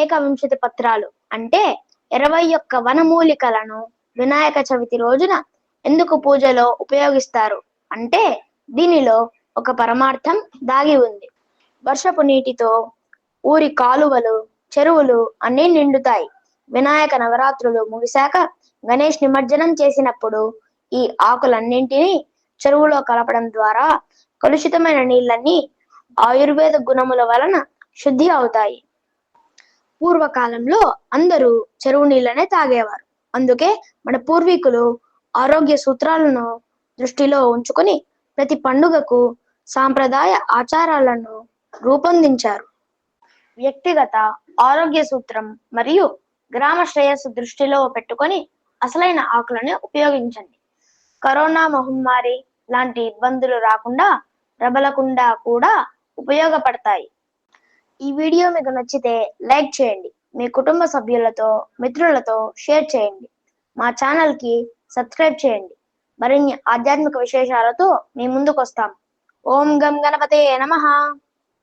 ఏకవింశతి పత్రాలు. అంటే ఇరవై ఒక్క వనమూలికలను వినాయక చవితి రోజున ఎందుకు పూజలో ఉపయోగిస్తారు? అంటే దీనిలో ఒక పరమార్థం దాగి ఉంది. వర్షపు నీటితో ఊరి కాలువలు చెరువులు అన్నీ నిండుతాయి. వినాయక నవరాత్రులు ముగిశాక గణేష్ నిమజ్జనం చేసినప్పుడు ఈ ఆకులన్నింటినీ చెరువులో కలపడం ద్వారా కలుషితమైన నీళ్ళన్నీ ఆయుర్వేద గుణముల వలన శుద్ధి అవుతాయి. పూర్వకాలంలో అందరూ చెరువు నీళ్ళనే తాగేవారు. అందుకే మన పూర్వీకులు ఆరోగ్య సూత్రాలను దృష్టిలో ఉంచుకొని ప్రతి పండుగకు సాంప్రదాయ ఆచారాలను రూపొందించారు. వ్యక్తిగత ఆరోగ్య సూత్రం మరియు గ్రామ శ్రేయస్సు దృష్టిలో పెట్టుకొని అసలైన ఆకులను ఉపయోగించండి. కరోనా మహమ్మారి లాంటి ఇబ్బందులు రాకుండా ప్రబలకుండా కూడా ఉపయోగపడతాయి. ఈ వీడియో మీకు నచ్చితే లైక్ చేయండి. మీ కుటుంబ సభ్యులతో మిత్రులతో షేర్ చేయండి. మా ఛానల్కి సబ్స్క్రైబ్ చేయండి. మరిన్ని ఆధ్యాత్మిక విశేషాలతో మీ ముందుకు వస్తాం ఓం గం గణపతే నమహా